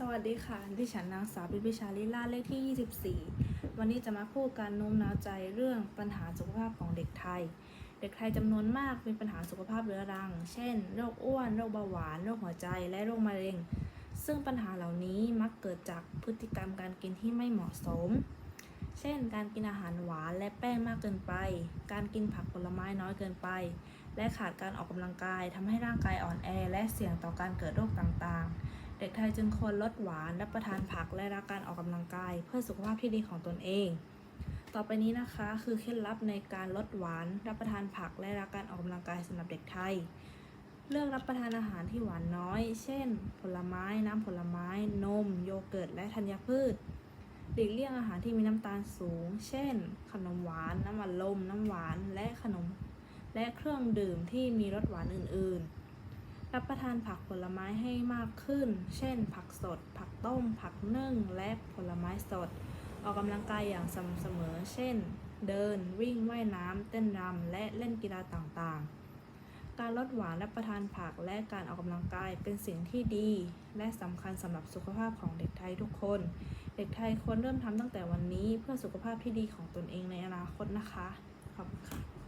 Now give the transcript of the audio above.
สวัสดีค่ะ ดิฉันนางสาวบิบิชาลิลาเลขที่ 24 วันนี้จะมาพูดการโน้มน้าวใจเรื่องปัญหาสุขภาพของเด็กไทย เด็กไทยจำนวนมากมีปัญหาสุขภาพเรื้อรัง เช่น โรคอ้วน โรคเบาหวาน โรคหัวใจ และโรคมะเร็ง ซึ่งปัญหาเหล่านี้มักเกิดจากพฤติกรรมการกินที่ไม่เหมาะสม เช่น การกินอาหารหวานและแป้งมากเกินไป การกินผักผลไม้น้อยเกินไป และขาดการออกกำลังกายทำให้ร่างกายอ่อนแอ และเสี่ยงต่อการเกิดโรคต่างๆ เด็กไทยจึงควรลดหวานรับประทานผักและรักการออกกำลังกาย เพื่อสุขภาพที่ดีของตนเอง ต่อไปนี้นะคะคือเคล็ดลับในการลดหวานรับประทานผักและรักการออกกำลังกายสำหรับเด็กไทย เลือกรับประทานอาหารที่หวานน้อย เช่น ผลไม้ น้ำผลไม้ นม โยเกิร์ต และธัญพืชหลีกเลี่ยงอาหารที่มีน้ำตาลสูง เช่น ขนมหวาน น้ำอัดลม น้ำหวาน และขนม และเครื่องดื่มที่มีรสหวานอื่น ๆ รับประทานผักผลไม้ให้มากขึ้น เช่น ผักสด ผักต้ม ผักนึ่ง และผลไม้สด ออกกำลังกายอย่างสม่ำเสมอ เช่น เดิน วิ่ง ว่ายน้ำ เต้นรำ และเล่นกีฬาต่างๆ การลดหวานรับประทานผักและการออกกำลังกายเป็นสิ่งที่ดี และสำคัญสำหรับสุขภาพของเด็กไทยทุกคน เด็กไทยควรเริ่มทำตั้งแต่วันนี้เพื่อสุขภาพที่ดีของตนเองในอนาคตนะคะ ขอบคุณค่ะ